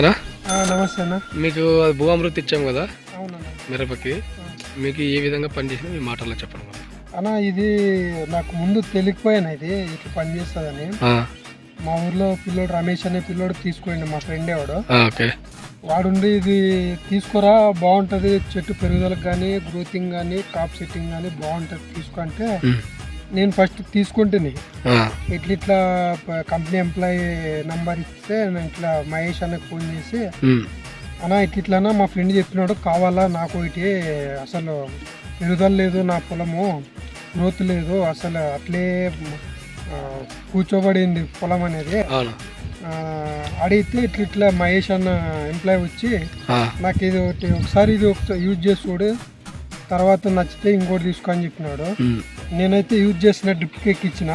ఆ, నమస్తే అన్న. మీకు అది భూ అమృతి ఇచ్చాం కదా? మిరపకి. మీకు ఏ విధంగా పనిచేసింది మీ మాటల్లో చెప్పండి. అన్న ఇది నాకు ముందు తెలియకపోయాను ఇది ఇట్లా పని చేస్తుందని. ఆ, మా ఊర్లో పిల్లోడు రమేష్ అనే పిల్లోడు తీసుకోండి మా ఫ్రెండ్ వాడు. వాడుండి ఇది తీసుకురా బాగుంటుంది చెట్టు పెరుగుదలకు కానీ గ్రోతింగ్ కానీ కాప్ సెట్టింగ్ కానీ బాగుంటుంది తీసుకో అంటే ఉమ్, నేను ఫస్ట్ తీసుకుంటుంది ఇట్లా ఇట్లా కంపెనీ ఎంప్లాయీ నంబర్ ఇస్తే నేను ఇట్లా మహేష్ అన్నకు ఫోన్ చేసి అన్న ఇట్లా ఇట్లానా మా ఫ్రెండ్ చెప్పినాడు కావాలా? నాకు ఇటు అసలు పెరుగుదల లేదు నా పొలము గ్రోత్ లేదు అసలు అట్లే కూర్చోబడింది పొలం అనేది. అడిగితే ఇట్లా ఇట్లా మహేష్ అన్న ఎంప్లాయ్ వచ్చి నాకు ఇది ఒకటి ఒకసారి ఇది ఒకసారి యూజ్ చేసి చూడు తర్వాత నచ్చితే ఇంకోటి తీసుకో అని చెప్పినాడు. నేనైతే యూజ్ చేసిన డ్రిప్ కేక్ ఇచ్చిన.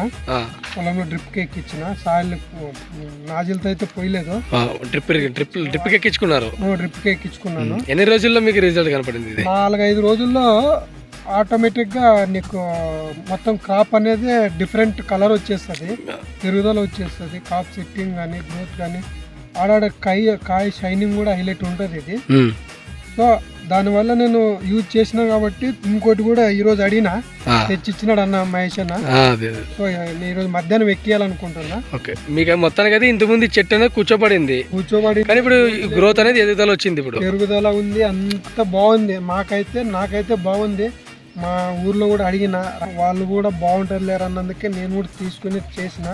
పొలంలో డ్రిప్ కేక్ ఇచ్చిన. సాయిల్ నాజిల్తో అయితే పోయలేదు. ఆ, డ్రిప్ డ్రిప్ డ్రిప్కి ఎక్కించుకున్నారు డ్రిప్ కేక్ ఇచ్చుకున్నాను. ఎన్ని రోజుల్లో మీకు రిజల్ట్ కనపడింది నాలుగైదు రోజుల్లో ఆటోమేటిక్గా నీకు మొత్తం క్రాప్ అనేది డిఫరెంట్ కలర్ వచ్చేస్తుంది. పెరుగుదల వచ్చేస్తుంది. క్రాప్ సెట్టింగ్ కానీ గ్రోత్ కానీ ఆడాడ కాయ కాయ షైనింగ్ కూడా హైలైట్ ఉంటుంది ఇది. సో దానివల్ల నేను యూజ్ చేసిన కాబట్టి ఇంకోటి కూడా ఈరోజు అడిగిన తెచ్చిచ్చినాడు అన్న మహేష్ అన్న. సో నేను ఈరోజు మధ్యాహ్నం ఎక్కియాలనుకుంటున్నా. ఓకే. మీకు మొత్తానికి అయితే ఇంతకుముందు ఈ చెట్టు అనేది కూర్చోబడింది. కూర్చోబడి కానీ ఇప్పుడు గ్రోత్ అనేది ఎదుగుదల వచ్చింది ఇప్పుడు. పెరుగుదల ఉంది అంత బాగుంది. మాకైతే నాకైతే బాగుంది. మా ఊర్లో కూడా అడిగిన వాళ్ళు కూడా బాగుంటారు లేరు అన్నందుకే నేను కూడా తీసుకుని చేసిన.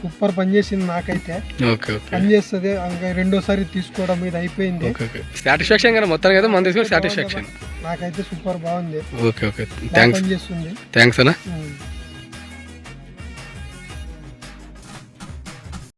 సూపర్ పని చేసింది నాకైతే. పని చేస్తుంది రెండోసారి తీసుకోవడం ఇది అయిపోయింది. సాటిస్ఫాక్షన్ మొత్తానికి అయితే మన తీసుకొని సాటిస్ఫాక్షన్ నాకైతే సూపర్ బాగుంది. Okay okay. థ్యాంక్స్ పని చేస్తుంది. థ్యాంక్స్ అన్న.